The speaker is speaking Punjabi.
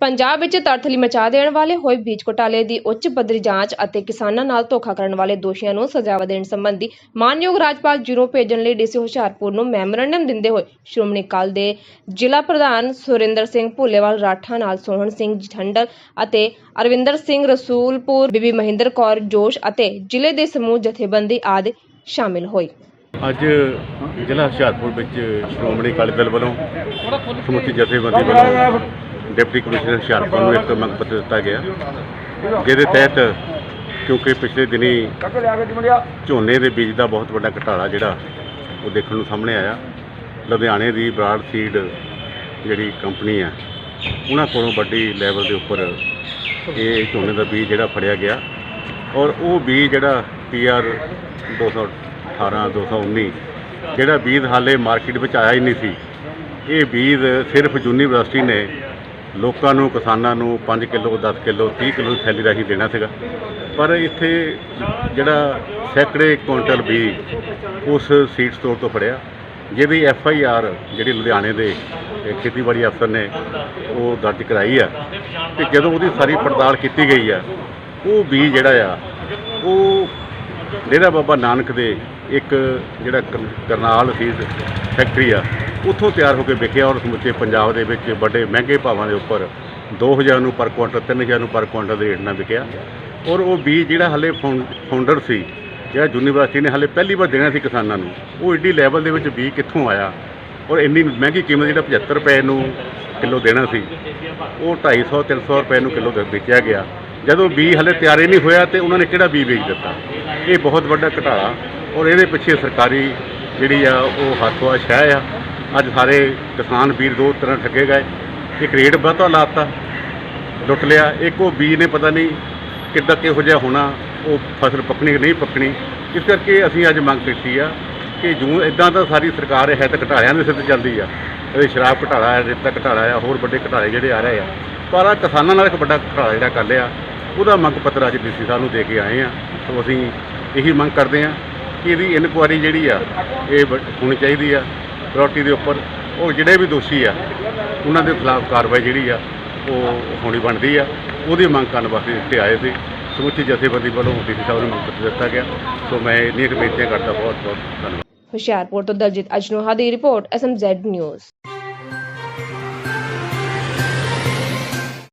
ਪੰਜਾਬ ਵਿੱਚ ਤਰਥਲੀ ਮਚਾ ਦੇਣ ਵਾਲੇ ਹੋਏ ਬੀਜ ਘੁਟਾਲੇ ਦੀ ਉੱਚ ਪੱਧਰੀ ਜਾਂਚ ਅਤੇ ਕਿਸਾਨਾਂ ਨਾਲ ਧੋਖਾ ਕਰਨ ਵਾਲੇ ਦੋਸ਼ੀਆਂ ਨੂੰ ਸਜ਼ਾਵਾ ਦੇਣ ਸੰਬੰਧੀ ਮਾਨਯੋਗ ਰਾਜਪਾਲ ਜੀਰੋ ਭੇਜਣ ਲਈ ਡੀਸੀ ਹੁਸ਼ਿਆਰਪੁਰ ਨੂੰ ਮੈਮੋਰੰਡਮ ਦਿੰਦੇ ਹੋਏ ਸ਼੍ਰੋਮਣੀ ਅਕਾਲੀ ਦੇ ਜ਼ਿਲ੍ਹਾ ਪ੍ਰਧਾਨ ਸੁਰਿੰਦਰ ਸਿੰਘ ਭੁੱਲੇਵਾਲ, ਰਾਠਾ ਨਾਲ ਸੋਹਣ ਸਿੰਘ ਜਠੰਡਲ ਅਤੇ ਅਰਵਿੰਦਰ ਸਿੰਘ ਰਸੂਲਪੁਰ, ਬੀਬੀ ਮਹਿੰਦਰ ਕੌਰ ਜੋਸ਼ ਅਤੇ ਜ਼ਿਲ੍ਹੇ ਦੇ ਸਮੂਹ ਜਥੇਬੰਦੀ ਆਦਿ ਸ਼ਾਮਿਲ ਹੋਏ। ਅੱਜ ਜ਼ਿਲ੍ਹਾ ਹੁਸ਼ਿਆਰਪੁਰ ਵਿੱਚ ਸ਼੍ਰੋਮਣੀ ਅਕਾਲੀ ਦਲ ਵੱਲੋਂ ਸਮੁੱਚੀ ਜਥੇਬੰਦੀ ਵੱਲੋਂ ਡਿਪਟੀ ਕਮਿਸ਼ਨਰ ਹੁਸ਼ਿਆਰਪੁਰ ਨੂੰ ਇੱਕ ਮੰਗ ਪੱਤਰ ਦਿੱਤਾ ਗਿਆ। ਜਿਹਦੇ ਤਹਿਤ ਕਿਉਂਕਿ ਪਿਛਲੇ ਦਿਨੀ ਝੋਨੇ ਦੇ ਬੀਜ ਦਾ ਬਹੁਤ ਵੱਡਾ ਘਟਾਲਾ ਜਿਹੜਾ ਉਹ ਦੇਖਣ ਨੂੰ ਸਾਹਮਣੇ ਆਇਆ। ਲੁਧਿਆਣੇ ਦੀ ਬਰਾਡ ਸੀਡ ਜਿਹੜੀ ਕੰਪਨੀ ਹੈ ਉਹਨਾਂ ਕੋਲੋਂ ਵੱਡੀ ਲੈਵਲ ਦੇ ਉੱਪਰ ਇਹ ਝੋਨੇ ਦਾ ਬੀਜ ਜਿਹੜਾ ਫੜਿਆ ਗਿਆ। ਔਰ ਉਹ ਬੀਜ ਜਿਹੜਾ ਪੀਆਰ 218 219 ਜਿਹੜਾ ਬੀਜ ਹਾਲੇ ਮਾਰਕੀਟ ਵਿੱਚ ਆਇਆ ਹੀ ਨਹੀਂ ਸੀ। ਇਹ ਬੀਜ ਸਿਰਫ ਯੂਨੀਵਰਸਿਟੀ ਨੇ ਲੋਕਾਂ ਨੂੰ, ਕਿਸਾਨਾਂ ਨੂੰ 5 ਕਿਲੋ 10 ਕਿਲੋ 30 ਕਿਲੋ ਦੀ ਥੈਲੀ ਰਾਹੀਂ ਦੇਣਾ ਸੀਗਾ। ਪਰ ਇੱਥੇ ਜਿਹੜਾ ਸੈਂਕੜੇ ਕੁਇੰਟਲ ਬੀਜ ਉਸ ਸੀਡ ਸਟੋਰ ਤੋਂ ਫੜਿਆ। ਜਿਹਦੀ ਐਫ ਆਈ ਆਰ ਜਿਹੜੀ ਲੁਧਿਆਣੇ ਦੇ ਖੇਤੀਬਾੜੀ ਅਫਸਰ ਨੇ, ਉਹ ਦਰਜ ਕਰਾਈ ਆ। ਤੇ ਜਦੋਂ ਉਹਦੀ ਸਾਰੀ ਪੜਤਾਲ ਕੀਤੀ ਗਈ ਆ, ਉਹ ਬੀਜ ਜਿਹੜਾ ਆ, ਉਹ ਡੇਰਾ ਬਾਬਾ ਨਾਨਕ ਦੇ ਇੱਕ ਜਿਹੜਾ ਕਰਨਾਲ ਸੀਡ ਫੈਕਟਰੀ ਆ ਉੱਥੋਂ ਤਿਆਰ ਹੋ ਕੇ ਵਿਕਿਆ ਔਰ ਸਮੁੱਚੇ ਪੰਜਾਬ ਦੇ ਵਿੱਚ ਵੱਡੇ ਮਹਿੰਗੇ ਭਾਵਾਂ ਦੇ ਉੱਪਰ 2000 ਨੂੰ ਪਰ ਕੁਇੰਟਲ 3000 ਨੂੰ ਪਰ ਕੁਇੰਟਲ ਦੇ ਰੇਟ ਨਾਲ ਵਿਕਿਆ। ਔਰ ਉਹ ਬੀਜ ਜਿਹੜਾ ਹਲੇ ਫਾਊਂਡਰ ਸੀ, ਜਿਹੜਾ ਯੂਨੀਵਰਸਿਟੀ ਨੇ ਹਲੇ ਪਹਿਲੀ ਵਾਰ ਦੇਣਾ ਸੀ ਕਿਸਾਨਾਂ ਨੂੰ, ਉਹ ਏਡੀ ਲੈਵਲ ਦੇ ਵਿੱਚ ਬੀਜ ਕਿੱਥੋਂ ਆਇਆ? ਔਰ ਇੰਨੀ ਮਹਿੰਗੀ ਕੀਮਤ ਜਿਹੜਾ 75 ਰੁਪਏ ਨੂੰ ਕਿਲੋ ਦੇਣਾ ਸੀ, ਉਹ 250 300 ਰੁਪਏ ਨੂੰ ਕਿਲੋ ਵੇਚਿਆ ਗਿਆ। ਜਦੋਂ ਬੀ ਹਲੇ ਤਿਆਰ ਹੀ ਨਹੀਂ ਹੋਇਆ ਤੇ ਉਹਨਾਂ ਨੇ ਕਿਹੜਾ ਬੀ ਵੇਚ ਦਿੱਤਾ? ਇਹ ਬਹੁਤ ਵੱਡਾ ਘਟਾਲਾ। ਔਰ ਇਹਦੇ ਪਿੱਛੇ ਸਰਕਾਰੀ ਜਿਹੜੀ ਆ, ਉਹ ਹੱਥੋਂ ਸ਼ਹਿ ਆ। ਅੱਜ ਸਾਰੇ ਕਿਸਾਨ ਵੀਰ ਦੋ ਤਰ੍ਹਾਂ ਠੱਗੇ ਗਏ। ਇੱਕ ਰੇਟ ਬਹੁਤਾ ਲਾਤਾ, ਲੁੱਟ ਲਿਆ, ਇੱਕ ਉਹ ਬੀਜ ਨੇ ਪਤਾ ਨਹੀਂ ਕਿੱਦਾਂ ਕਿਹੋ ਜਿਹਾ ਹੋਣਾ, ਉਹ ਫਸਲ ਪੱਕਣੀ ਕਿ ਨਹੀਂ ਪੱਕਣੀ। ਇਸ ਕਰਕੇ ਅਸੀਂ ਅੱਜ ਮੰਗ ਕੀਤੀ ਆ ਕਿ ਜੂ ਇਦਾਂ ਤਾਂ ਸਾਰੀ ਸਰਕਾਰ ਹੈ ਤਾਂ ਘਟਾਲਿਆਂ ਦੇ ਸਿਰ ਤੇ ਚੱਲਦੀ ਆ। ਇਹ ਸ਼ਰਾਬ ਘਟਾਲਾ ਹੈ ਰੇਤਾ ਘਟਾਲਾ ਆ, ਹੋਰ ਵੱਡੇ ਘਟਾਲੇ ਜਿਹੜੇ ਆ ਰਹੇ ਆ। ਪਰ ਆਹ ਕਿਸਾਨਾਂ ਨਾਲ ਇੱਕ ਵੱਡਾ ਘਟਾਲਾ ਜਿਹੜਾ ਕਰ ਲਿਆ, ਉਹਦਾ ਮੰਗ ਪੱਤਰ ਅੱਜ ਡੀਸੀ ਸਾਹਿਬ ਨੂੰ ਦੇ ਕੇ ਆਏ ਆ। ਸੋ ਅਸੀਂ ਇਹੀ ਮੰਗ ਕਰਦੇ ਆ ਕਿ ਇਹਦੀ ਇਨਕੁਆਰੀ ਜਿਹੜੀ ਆ, ਇਹ ਵ- ਹੋਣੀ ਚਾਹੀਦੀ ਆ। ਪ੍ਰਾਇੋਰਟੀ ਦੇ ਉੱਪਰ, ਉਹ ਜਿਹੜੇ ਵੀ ਦੋਸ਼ੀ ਆ, ਉਹਨਾਂ ਦੇ ਖਿਲਾਫ ਕਾਰਵਾਈ ਜਿਹੜੀ ਆ, ਉਹ ਹੋਣੀ ਬਣਦੀ ਆ। ਉਹਦੀ ਮੰਗ ਕਰਨ ਵਾਸਤੇ ਇੱਥੇ ਆਏ ਸੀ। ਸਮੁੱਚੀ ਜਥੇਬੰਦੀ ਵੱਲੋਂ ਡੀਸੀ ਸਾਹਿਬ ਨੂੰ ਮੰਗ ਪੱਤਰ ਦਿੱਤਾ ਗਿਆ। ਸੋ ਮੈਂ ਇੰਨੀਆਂ ਕੁ ਬੇਨਤੀਆਂ ਕਰਦਾ ਬਹੁਤ ਬਹੁਤ ਧੰਨਵਾਦ। ਹੁਸ਼ਿਆਰਪੁਰ ਤੋਂ ਦਲਜੀਤ ਅਜਨੋਹਾ ਦੀ ਰਿਪੋਰਟ ਐਸਐਮਜ਼ੈਡ ਨਿਊਜ਼